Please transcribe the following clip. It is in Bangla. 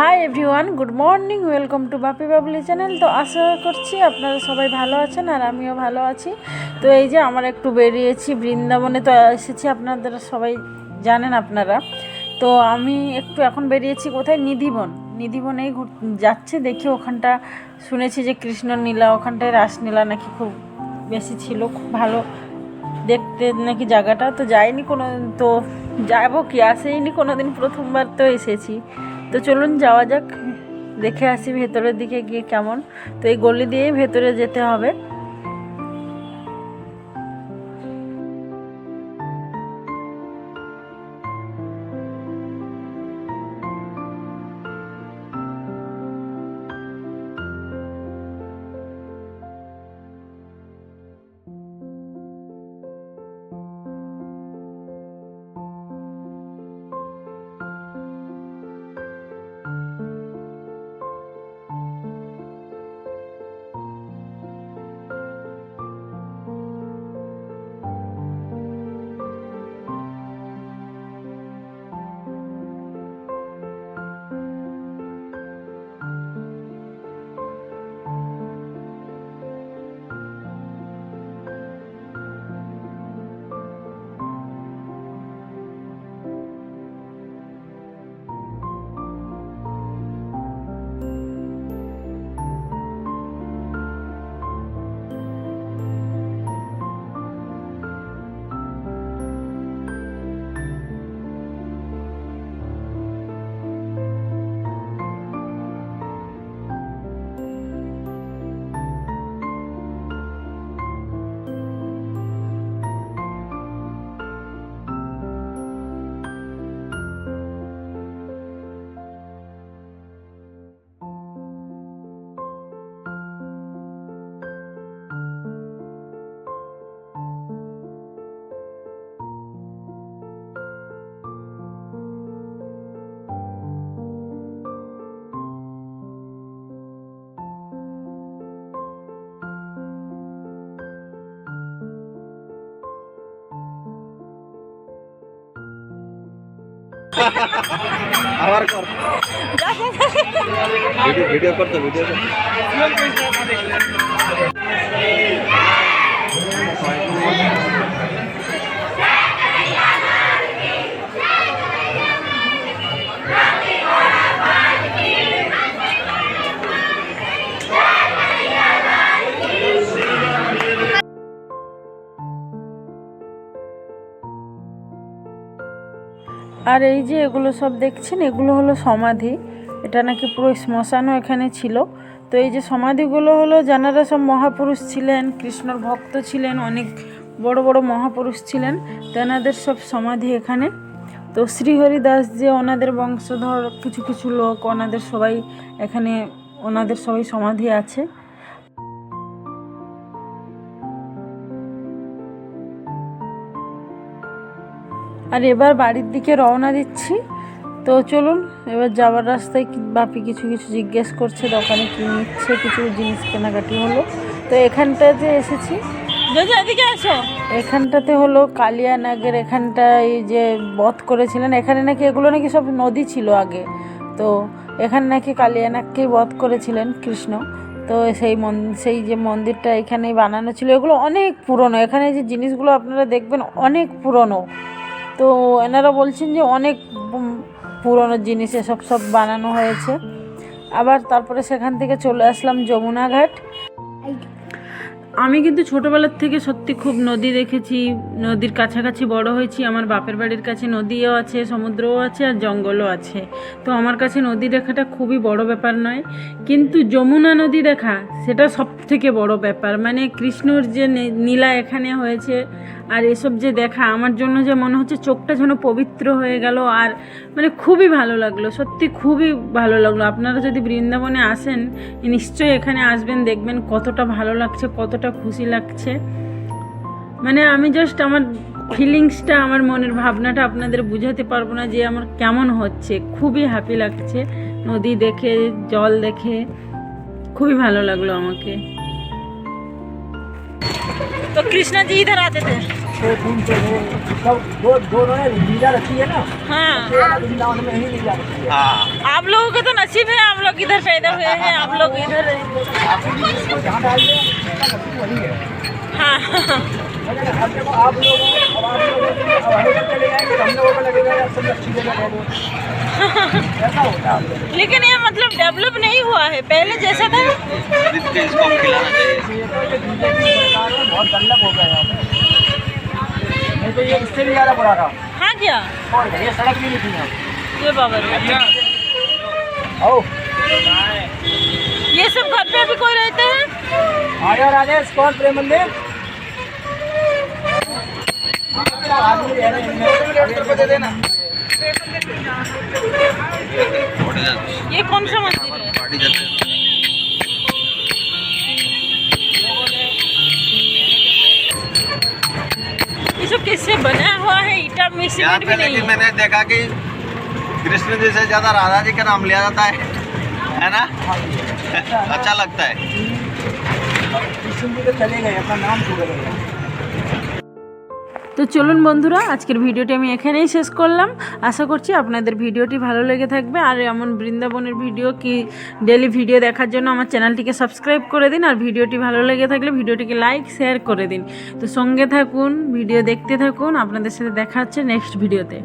Hi everyone good morning welcome to Bapi Babli channel তো আশা করছি আপনারা সবাই ভালো আছেন আর আমিও ভালো আছি। তো এই যে আমার একটু বেরিয়েছি, বৃন্দাবনে তো এসেছি আপনাদের সবাই জানেন আপনারা। তো আমি একটু এখন বেরিয়েছি কোথায়? নিধিবন। নিধিবনেই ঘুর যাচ্ছে, দেখি ওখানটা শুনেছি যে কৃষ্ণ নীলা ওখানটায় রাসলীলা নাকি খুব বেশি ছিল, খুব ভালো দেখতে নাকি জায়গাটা। তো যাইনি কোনো তো যাব কি? আসেইনি কোনো দিন প্রথমবার তো এসেছি। তো চলুন যাওয়া যাক, দেখে আসি ভেতরের দিকে গিয়ে কেমন। তো এই গলি দিয়েই ভেতরে যেতে হবে। আবার কর ভিডিও ভিডিও করতো ভিডিও করতো আর এই যে এগুলো সব দেখছেন, এগুলো হলো সমাধি। এটা নাকি পুরো শ্মশানও এখানে ছিল। তো এই যে সমাধিগুলো হলো যারা সব মহাপুরুষ ছিলেন, কৃষ্ণর ভক্ত ছিলেন, অনেক বড় বড় মহাপুরুষ ছিলেন। তেনাদের সব সমাধি এখানে। তো শ্রীহরিদাস যে ওনাদের বংশধর, কিছু কিছু লোক, ওনাদের সবাই এখানে, ওনাদের সবাই সমাধি আছে। আর এবার বাড়ির দিকে রওনা দিচ্ছি। তো চলুন এবার যাওয়ার রাস্তায় বাপি কিছু কিছু জিজ্ঞেস করছে দোকানে কি নিচ্ছে কিছু জিনিস কেনাকাটি হলো। তো এখানটাতে এসেছি এখানটাতে হলো কালিয়ানাগের এখানটা এই যে বধ করেছিলেন এখানে নাকি এগুলো নাকি সব নদী ছিল আগে। তো এখানে নাকি কালিয়ানাগকেই বধ করেছিলেন কৃষ্ণ। তো সেই মন সেই যে মন্দিরটা এখানেই বানানো ছিল এগুলো অনেক পুরনো। এখানে যে জিনিসগুলো আপনারা দেখবেন অনেক পুরনো। তো এনারা বলছেন যে অনেক পুরনো জিনিস এসব সব বানানো হয়েছে। আবার তারপরে সেখান থেকে চলে আসলাম যমুনা ঘাট আমি কিন্তু ছোটোবেলার থেকে সত্যি খুব নদী দেখেছি, নদীর কাছাকাছি বড় হয়েছি, আমার বাপের বাড়ির কাছে নদীও আছে, সমুদ্রও আছে আর জঙ্গলও আছে। তো আমার কাছে নদী দেখাটা খুবই বড় ব্যাপার নয়, কিন্তু যমুনা নদী দেখা সেটা সব থেকে বড় ব্যাপার। মানে কৃষ্ণর যে নীলা এখানে হয়েছে আর এসব যে দেখা, আমার জন্য যে মনে হচ্ছে চোখটা যেন পবিত্র হয়ে গেল আর মানে খুবই ভালো লাগল, সত্যি খুবই ভালো লাগল। আপনারা যদি বৃন্দাবনে আসেন, নিশ্চয়ই এখানে আসবেন, দেখবেন কতটা ভালো লাগছে, কতটা খুশি লাগছে মানে আমি জাস্ট আমার ফিলিংসটা আমার মনের ভাবনাটা আপনাদের বুঝাতে পারবো না যে আমার কেমন হচ্ছে খুবই হ্যাপি লাগছে নদী দেখে জল দেখে খুবই ভালো লাগলো আমাকে तो कृष्णा जी इधर आते थे से फूल से है सब दो दोनों ने लीला रखी है ना हाँ वृंदावन में ही लीला रखी है हाँ आप लोगों का तो नसीब है आप लोग इधर पैदा हुए हैं आप लोग इधर हाँ। आप लोग लेकिन ये मतलब डेवलप नहीं हुआ है, पहले जैसा था। बहुत हो गया हाँ क्या? ये सड़क भी ये ये सब घर पे भी कोई रहते हैं? आया राजेश कौन प्रेम मंदिर। हैं ये कौन सा मंदिर है? हैं ये सब किससे बना हुआ है ईटा में सीमेंट भी नहीं है। मैंने देखा कि कृष्ण जी से ज़्यादा राधा जी का नाम लिया जाता है। है ना? अच्छा लगता है। चले गए अपना नाम छूट गए তো চলুন বন্ধুরা আজকের ভিডিওটি আমি এখানেই শেষ করলাম আশা করছি আপনাদের ভিডিওটি ভালো লেগে থাকবে আর এমন বৃন্দাবনের ভিডিও কি ডেলি ভিডিও দেখার জন্য আমার চ্যানেলটিকে সাবস্ক্রাইব করে দিন আর ভিডিওটি ভালো লেগে থাকলে ভিডিওটিকে লাইক শেয়ার করে দিন তো সঙ্গে থাকুন ভিডিও দেখতে থাকুন আপনাদের সাথে দেখা হচ্ছে নেক্সট ভিডিওতে